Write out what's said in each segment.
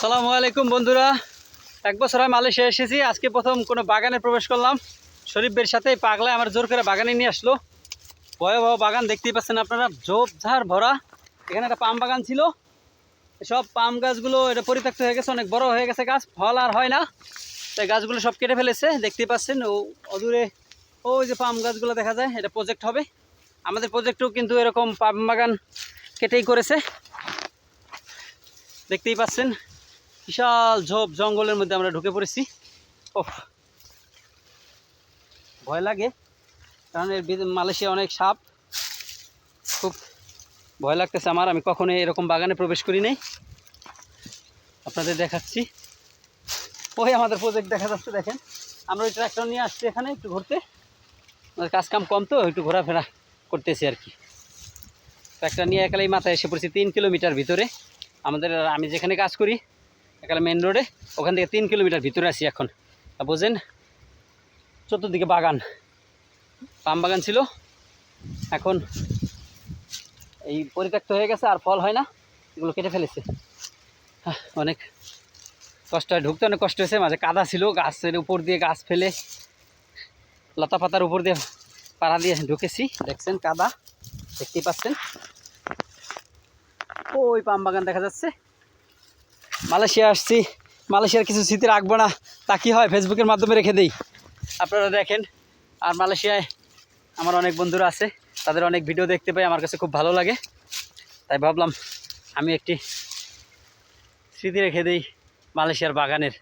আসসালামু আলাইকুম বন্ধুরা। এক বছর আমি মালয়েশিয়া এসেছি। আজকে প্রথম কোনো বাগানে প্রবেশ করলাম। শরীফের সাথে পাগলায় আমার জোর করে বাগানে নিয়ে আসলো। ভয়াবহ বাগান দেখতেই পাচ্ছেন আপনারা। ঝোপঝাড় ভরা। এখানে একটা পাম বাগান ছিল। সব পাম গাছগুলো এটা পরিত্যক্ত হয়ে গেছে, অনেক বড় হয়ে গেছে গাছ। ফল আর হয় না। তাই গাছগুলো সব কেটে ফেলেছে। দেখতেই পাচ্ছেন, ও অদূরে ওই যে পাম গাছগুলো দেখা যায়, এটা প্রজেক্ট হবে। আমাদের প্রজেক্টও কিন্তু এরকম পাম বাগান কেটেই করেছে। দেখতেই পাচ্ছেন বিশাল ঝোপ জঙ্গলের মধ্যে আমরা ঢুকে পড়েছি। ও ভয় লাগে, কারণ এর মালয়েশিয়া অনেক সাপ। খুব ভয় লাগতেছে আমার, আমি কখনো এরকম বাগানে প্রবেশ করি নাই। আপনাদের দেখাচ্ছি। ওই আমাদের প্রজেক্ট দেখা যাচ্ছে, দেখেন। আমরা ওই ট্র্যাক্টর নিয়ে আসছি এখানে একটু ঘুরতে। আমাদের কাজ কাম কম তো, একটু ঘোরাফেরা করতেছি আর কি। ট্র্যাক্টর নিয়ে একালেই মাথায় এসে পড়ছি তিন কিলোমিটার ভিতরে। আমাদের আমি যেখানে কাজ করি একালে মেন রোডে ওখান থেকে তিন কিলোমিটার ভিতরে আছি এখন। বোঝেন, চতুর্দিকে বাগান। পাম বাগান ছিল। এখন এই পরিত্যক্ত হয়ে গেছে, আর ফল হয় না। এগুলো কেটে ফেলেছে। অনেক কষ্ট হয়। ঢুকতে অনেক কষ্ট হয়েছে। মাঝে কাদা ছিল, গাছের উপর দিয়ে গাছ ফেলে, লতা পাতার উপর দিয়ে পাড়া দিয়ে ঢুকেছি। দেখছেন কাদা, দেখতেই পাচ্ছেন। ওই পাম বাগান দেখা যাচ্ছে। মালয়েশিয়া আসছি। মালয়েশিয়ার কিছু স্মৃতি রাখব না। তা কী হয়? ফেসবুকের মাধ্যমে রেখে দিই। আপনারা দেখেন। আর মালয়েশিয়ায় আমার অনেক বন্ধুরা আছে। তাদের অনেক ভিডিও দেখতে পাই। আমার কাছে খুব ভালো লাগে। তাই ভাবলাম আমি একটি স্মৃতি রেখে দিই মালয়েশিয়ার বাগানের।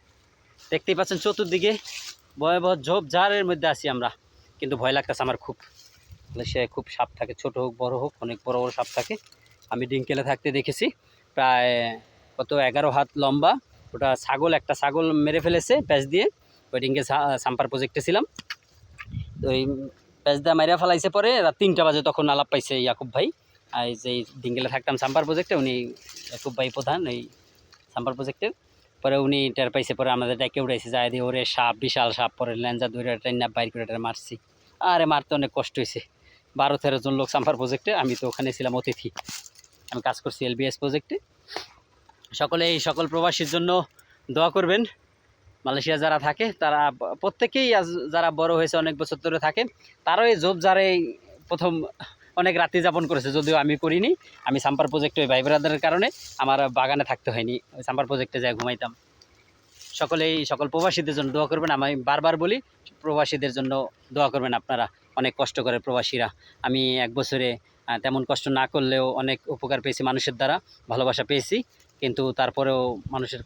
দেখতেই পাচ্ছেন চতুর্দিকে ভয়াবহ ঝোপ ঝাড়ের মধ্যে আছি আমরা। কিন্তু ভয় লাগতেছে আমার খুব। মালয়েশিয়ায় খুব সাপ থাকে। ছোট হোক, বড় হোক, অনেক বড় বড় সাপ থাকে। আমি ডিঙ্কেলে থাকতে দেখেছি। প্রায় কত? এগারো হাত লম্বা। ওটা ছাগল, একটা ছাগল মেরে ফেলেছে প্যাচ দিয়ে। ওই ডিঙ্কে সাম্পার প্রজেক্টে ছিলাম। তো এই প্যাচ দিয়ে মাইরা ফেলাইছে পরে রাত তিনটা বাজে তখন আলাপ পাইছে ইয়াকুব ভাই। আর যে ডিঙ্গেলে থাকতাম সাম্পার প্রজেক্টে উনি ইয়াকুব ভাই প্রধান এই সাম্পার প্রজেক্টের পরে উনি টের পাইছে, পরে আমাদের ডেকে উড়াইছে, যায় দিয়ে ওরে সাপ, বিশাল সাপ, পরে ল্যাঞ্জা ধরে ট্রেন বাইর করে মারছি। আরে মারতে অনেক কষ্ট হয়েছে বারো তেরো জন লোক সাম্পার প্রজেক্টে আমি তো ওখানে ছিলাম অতিথি। আমি কাজ করছি এলবিএস প্রজেক্টে সকলে এই সকল প্রবাসীর জন্য দোয়া করবেন। মালয়েশিয়া যারা থাকে, তারা প্রত্যেকেই আজ যারা বড় হয়েছে, অনেক বছর ধরে থাকে, তারাও এই জব যারে প্রথম অনেক রাত্রি যাপন করেছে, যদিও আমি করিনি। আমি সাম্পার প্রজেক্টে ওই ভাই ব্রাদারের কারণে আমার বাগানে থাকতে হয়নি, ওই সাম্পার প্রজেক্টে যাই ঘুমাইতাম। সকলেই, সকল প্রবাসীদের জন্য দোয়া করবেন। আমি বারবার বলি, প্রবাসীদের জন্য দোয়া করবেন আপনারা, অনেক কষ্ট করে প্রবাসীরা। আমি এক বছরে তেমন কষ্ট না করলেও অনেক উপকার পেয়েছি মানুষের দ্বারা, ভালোবাসা পেয়েছি। কিন্তু তারপরেও মানুষের